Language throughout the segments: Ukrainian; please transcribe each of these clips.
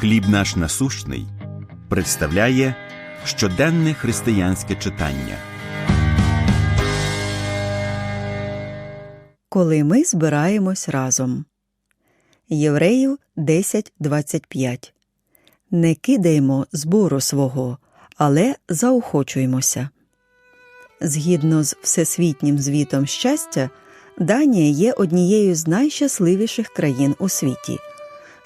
Хліб наш насущний представляє щоденне християнське читання. Коли ми збираємось разом. Євреїв 10.25 Не кидаємо збору свого, але заохочуємося. Згідно з всесвітнім звітом щастя, Данія є однією з найщасливіших країн у світі.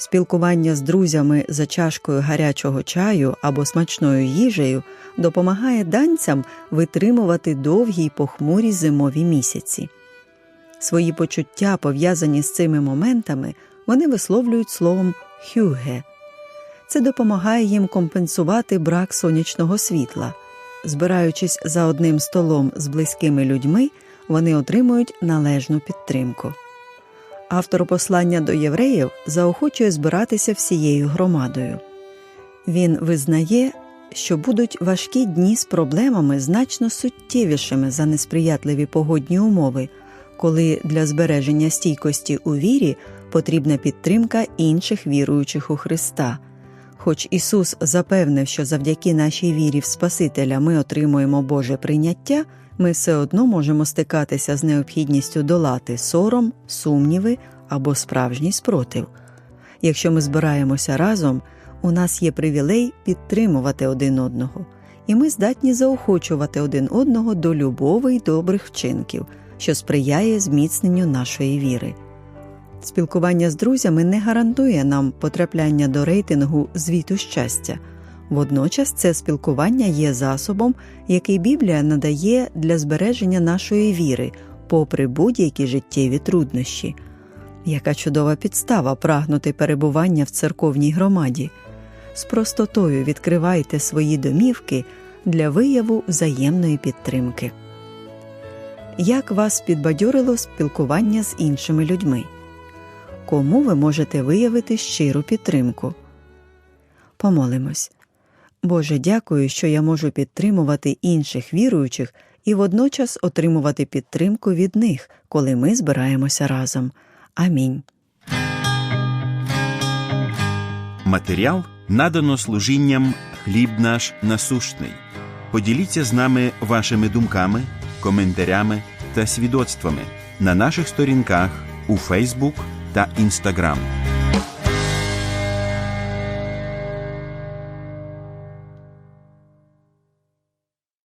Спілкування з друзями за чашкою гарячого чаю або смачною їжею допомагає данцям витримувати довгі й похмурі зимові місяці. Свої почуття, пов'язані з цими моментами, вони висловлюють словом хюге. Це допомагає їм компенсувати брак сонячного світла. Збираючись за одним столом з близькими людьми, вони отримують належну підтримку. Автор послання до євреїв заохочує збиратися всією громадою. Він визнає, що будуть важкі дні з проблемами значно суттєвішими за несприятливі погодні умови, коли для збереження стійкості у вірі потрібна підтримка інших віруючих у Христа. Хоч Ісус запевнив, що завдяки нашій вірі в Спасителя ми отримуємо Боже прийняття, ми все одно можемо стикатися з необхідністю долати сором, сумніви або справжній спротив. Якщо ми збираємося разом, у нас є привілей підтримувати один одного, і ми здатні заохочувати один одного до любови й добрих вчинків, що сприяє зміцненню нашої віри. Спілкування з друзями не гарантує нам потрапляння до рейтингу звіту щастя. Водночас це спілкування є засобом, який Біблія надає для збереження нашої віри, попри будь-які життєві труднощі. Яка чудова підстава прагнути перебування в церковній громаді. З простотою відкривайте свої домівки для вияву взаємної підтримки. Як вас підбадьорило спілкування з іншими людьми? Кому ви можете виявити щиру підтримку? Помолимось. Боже, дякую, що я можу підтримувати інших віруючих і водночас отримувати підтримку від них, коли ми збираємося разом. Амінь. Матеріал надано служінням Хліб наш насущний. Поділіться з нами вашими думками, коментарями та свідоцтвами на наших сторінках у Фейсбук та Інстаграм.